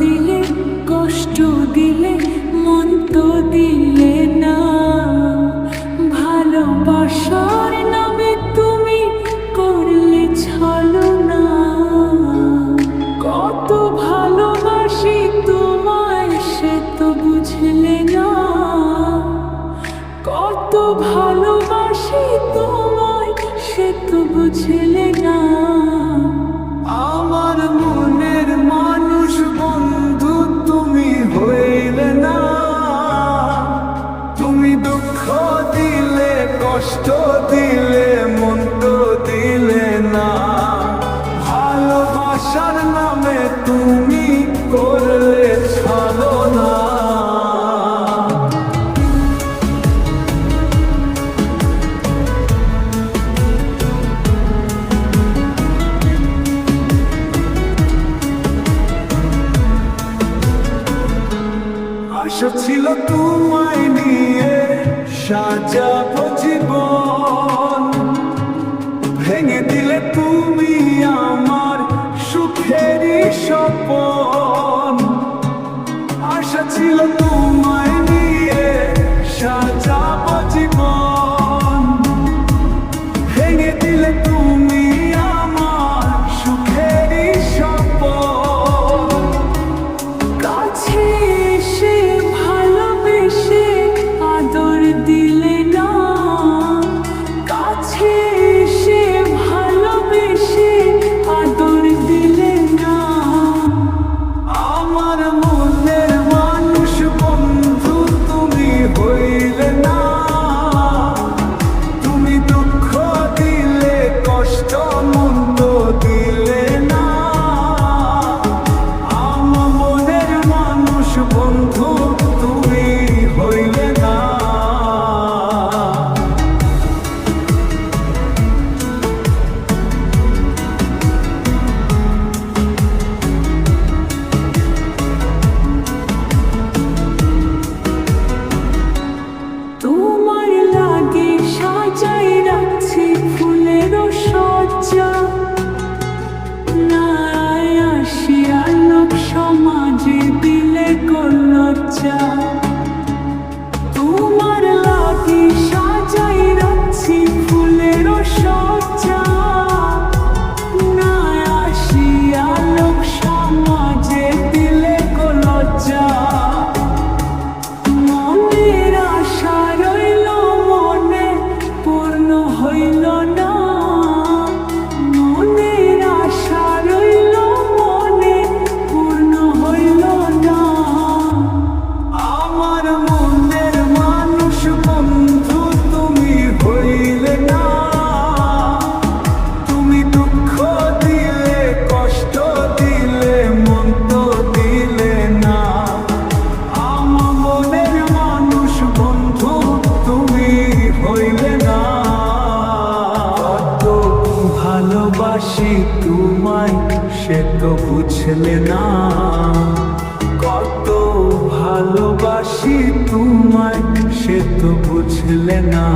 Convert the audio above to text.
দিলে, কষ্ট দিলে, মন তো দিলে না। ভালোবাসার নামে তুমি করলে ছলো না। কত ভালোবাসি তোমায়, সে তো বুঝলে না। কত ভালোবাসি তোমায়, সে তো বুঝলে কষ্ট দিলে, মন তো দিলে না। ভালোবাসার নামে তুমি করলে ছাড়ো না। আশা ছিল তোমায় নিয়ে সাজাব তোমায় নিয়ে তুমি সমাজে হইল না। ভালোবাসি তোমায় সে তো বুঝলে না। কত ভালোবাসি তোমায় সে তো বুঝলে না।